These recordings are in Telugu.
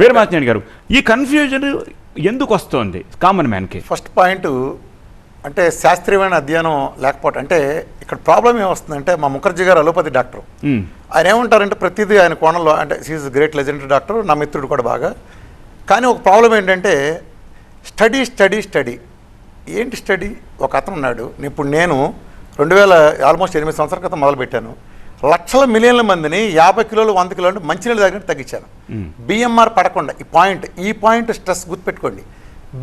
వీరమాచినేని గారు ఈ కన్ఫ్యూజన్ ఎందుకు వస్తుంది కామన్ మ్యాన్కి ఫస్ట్ పాయింట్ అంటే శాస్త్రీయమైన అధ్యయనం లేకపోవటం అంటే ఇక్కడ ప్రాబ్లం ఏమొస్తుందంటే మా ముఖర్జీ గారు అలోపతి డాక్టర్. మ్మ్. ఆయన ఏమంటారంటే ప్రతిదీ ఆయన కోణంలో అంటే సీజ్ గ్రేట్ లెజెండరీ డాక్టర్ నా మిత్రుడు కూడా బాగా. కానీ ఒక ప్రాబ్లం ఏంటంటే స్టడీ స్టడీ స్టడీ ఏంటి స్టడీ ఒక అతను ఉన్నాడు. ఇప్పుడు నేను రెండు వేల ఆల్మోస్ట్ ఎనిమిది సంవత్సరాల క్రితం మొదలుపెట్టాను. లక్షల మిలియన్ల మందిని యాభై కిలోలు వంద కిలోలు మంచినీళ్ళ దగ్గర తగ్గించాను బిఎంఆర్ పడకుండా ఈ పాయింట్ ఈ పాయింట్ స్ట్రెస్ గుర్తుపెట్టుకోండి.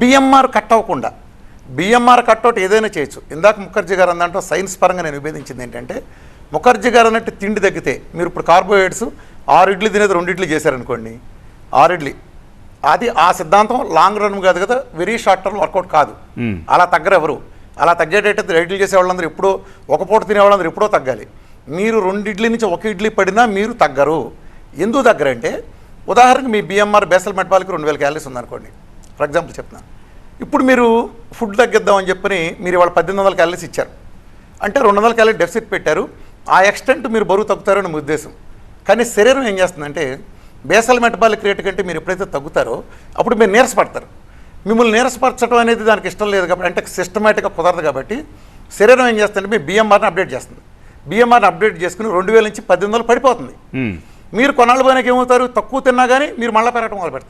బిఎంఆర్ కట్ అవ్వకుండా బిఎంఆర్ కట్అవుట్ ఏదైనా చేయొచ్చు. ఇందాక ముఖర్జీ గారు అన్నట్టు సైన్స్ పరంగా నేను విభేదించింది ఏంటంటే ముఖర్జీ గారు అన్నట్టు తిండి తగ్గితే మీరు ఇప్పుడు కార్బోహైడ్రేట్స్ ఆరు ఇడ్లీ తినేది రెండు ఇడ్లీ చేశారనుకోండి ఆరు ఇడ్లీ. అది ఆ సిద్ధాంతం లాంగ్ రన్ కాదు కదా వెరీ షార్ట్ టర్మ్ వర్కౌట్ కాదు. అలా తగ్గరు ఎవరు? అలా తగ్గేటట్టయితే ఇడ్లీ చేసే వాళ్ళందరూ ఎప్పుడో ఒక పూట తినే వాళ్ళందరూ ఎప్పుడో తగ్గాలి. మీరు రెండు ఇడ్లీ నుంచి ఒక ఇడ్లీ పడినా మీరు తగ్గరు. ఎందుకు తగ్గరంటే ఉదాహరణకి మీ బిఎంఆర్ బేసల్ మెటబాలిక్ రెండు వేల క్యాలరీస్ ఉందనుకోండి. ఫర్ ఎగ్జాంపుల్ చెప్తున్నాను ఇప్పుడు మీరు ఫుడ్ తగ్గిద్దామని చెప్పని మీరు ఇవాళ పద్దెనిమిది వందల క్యాలరీస్ ఇచ్చారు. అంటే రెండు వందల క్యాలరీ డెఫిసిట్ పెట్టారు. ఆ ఎక్స్టెంట్ మీరు బరువు తగ్గుతారని మీ ఉద్దేశం. కానీ శరీరం ఏం చేస్తుందంటే బేసల్ మెటబాలిక్ రేట్ కంటే మీరు ఎప్పుడైతే తగ్గుతారో అప్పుడు మీరు నీరసపడతారు. మిమ్మల్ని నీరసపరచడం అనేది దానికి ఇష్టం లేదు కాబట్టి అంటే సిస్టమేటిక్గా కుదరదు కాబట్టి శరీరం ఏం చేస్తుందంటే మీ బిఎంఆర్ని అప్డేట్ చేస్తుంది. బిఎంఆర్ని అప్డేట్ చేసుకుని రెండు వేల నుంచి పద్దెనిమిది వందలు పడిపోతుంది. మీరు కొన్నాళ్ళు పోయినాక ఏమవుతారు? తక్కువ తిన్నా కానీ మీరు మళ్ళీ పెరగడం మొదలు పెడతారు